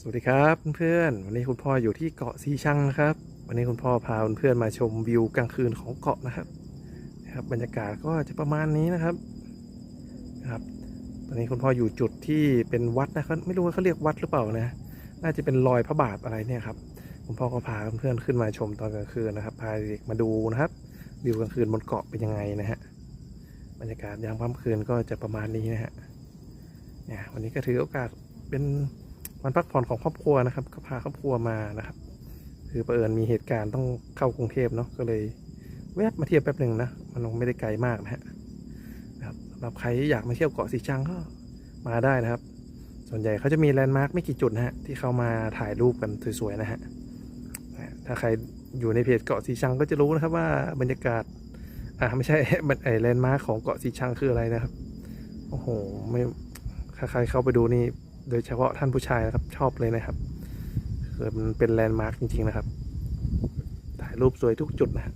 สวัสดีครับเพื่อนๆวันนี้คุณพ่ออยู่ที่เกาะสีชังนะครับ วันนี้คุณพ่อพาเพื่อนๆมาชมวิวกลางคืนของเกาะนะครับนะครับ บรรยากาศก็จะประมาณนี้นะครับนะครับ ตอนนี้คุณพ่ออยู่จุดที่เป็นวัดนะครับ ไม่รู้ว่าเขาเรียกวัดหรือเปล่านะ น่าจะเป็นรอยพระบาทอะไรเนี่ยครับคุณพ่อก็พาเพื่อนๆขึ้นมาชมตอนกลางคืนนะครับ พาเด็กมาดูนะครับวิวกลางคืนบนเกาะเป็นยังไงนะฮะบรรยากาศยามค่ำคืนก็จะประมาณนี้นะฮะเนี่ยวันนี้ก็ถือโอกาสเป็น วันพักผ่อนของครอบครัวนะครับ ก็พาครอบครัวมานะครับ คือประเอิญมีเหตุการณ์ต้องเข้ากรุงเทพเนาะก็เลยแวะมาเที่ยวแป๊บหนึ่งนะมันไม่ได้ไกลมากนะฮะนะครับสำหรับใครอยากมาเที่ยวเกาะสีชังก็มาได้นะครับ ส่วนใหญ่เขาจะมีแลนด์มาร์คไม่กี่จุดนะฮะที่เขามาถ่ายรูปกันสวยๆนะฮะถ้าใครอยู่ในเพจเกาะสีชังก็จะรู้นะครับว่าบรรยากาศอ่าไม่ใช่ไอแลนด์มาร์คของเกาะสีชังคืออะไรนะครับโอ้โหไม่ใครเข้าไปดูนี่ โดยเฉพาะท่านผู้ชายนะครับชอบเลยนะครับคือมันเป็นแลนด์มาร์กจริงๆนะครับ ถ่ายรูปสวยทุกจุดนะฮะ